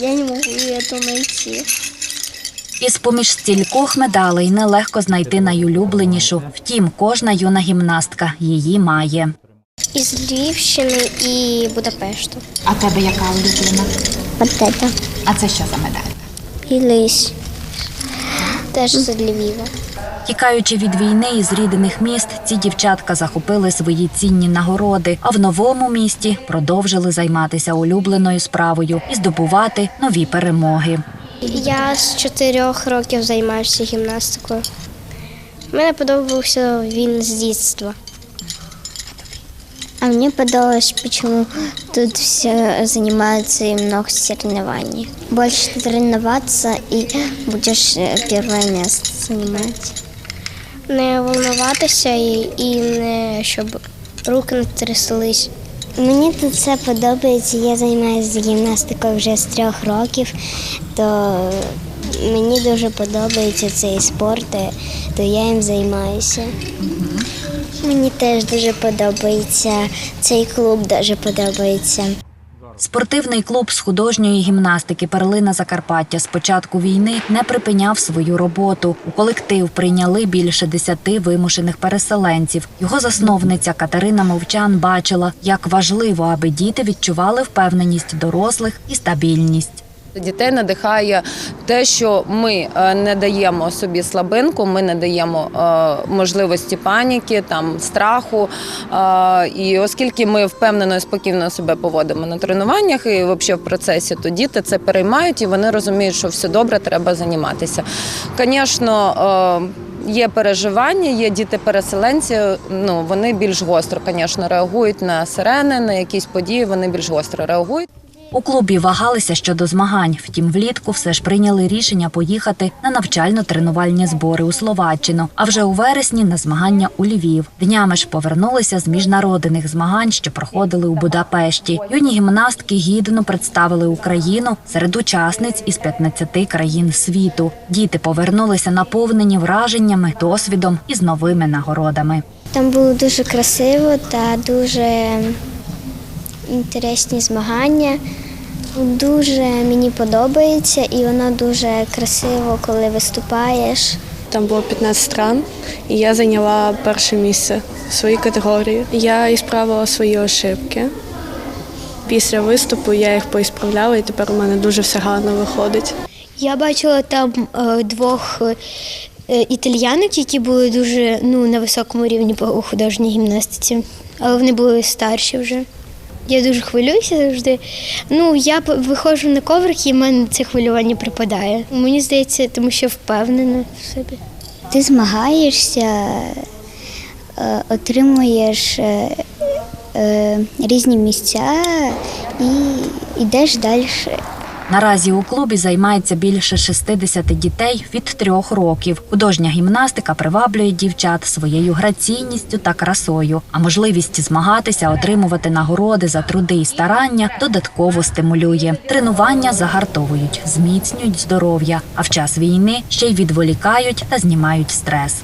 Я не можу її знайти. Із поміж стількох медалей нелегко знайти найулюбленішу. Втім, кожна юна гімнастка її має. Із Львівщини і Будапешту. А тебе яка улюблена? Это. А це що за медаль? І Лись. Теж з Львіва. Тікаючи від війни із рідних міст, ці дівчатка захопили свої цінні нагороди, а в новому місті продовжили займатися улюбленою справою і здобувати нові перемоги. Я з чотирьох років займаюся гімнастикою. Мені подобався він з дитинства. А мне подалось, почему тут все занимаются и много соревнований. Больше тренироваться и будешь э, первое место занимать. Не волноватися і, і не щоб руки не тряслись. Мені тут все подобається. Я займаюся гімнастикою вже з трьох років, то мені дуже подобається цей спорт, то я їм займаюся. Мені теж дуже подобається. Цей клуб дуже подобається. Спортивний клуб з художньої гімнастики Перлина Закарпаття з початку війни не припиняв свою роботу. У колектив прийняли більше десяти вимушених переселенців. Його засновниця Катерина Мовчан бачила, як важливо, аби діти відчували впевненість дорослих і стабільність. Дітей надихає те, що ми е, не даємо собі слабинку, ми не даємо е, можливості паніки, там страху. Е, І оскільки ми впевнено і спокійно себе поводимо на тренуваннях і взагалі в процесі, то діти це переймають і вони розуміють, що все добре, треба займатися. Звісно, Є переживання, є діти-переселенці. Ну вони більш гостро, звісно, реагують на сирени, на якісь події. Вони більш гостро реагують. У клубі вагалися щодо змагань. Втім, влітку все ж прийняли рішення поїхати на навчально-тренувальні збори у Словаччину. А вже у вересні на змагання у Львів. Днями ж повернулися з міжнародних змагань, що проходили у Будапешті. Юні гімнастки гідно представили Україну серед учасниць із 15 країн світу. Діти повернулися наповнені враженнями, досвідом і з новими нагородами. Там було дуже красиво та дуже інтересні змагання. Дуже мені подобається і воно дуже красиво, коли виступаєш. Там було 15 стран, і я зайняла перше місце в своїй категорії. Я ісправила свої ошибки. Після виступу я їх поісправляла, і тепер у мене дуже все гарно виходить. Я бачила там е, двох е, італіянок, які були дуже ну, на високому рівні по художній гімнастиці, але вони були старші вже. Я дуже хвилююся завжди. Ну, я виходжу на коврик і в мене це хвилювання припадає. Мені здається, тому що впевнена в собі. Ти змагаєшся, е, отримуєш е, е, різні місця і йдеш далі. Наразі у клубі займається більше 60 дітей від трьох років. Художня гімнастика приваблює дівчат своєю граційністю та красою. А можливість змагатися, отримувати нагороди за труди і старання додатково стимулює. Тренування загартовують, зміцнюють здоров'я, а в час війни ще й відволікають та знімають стрес.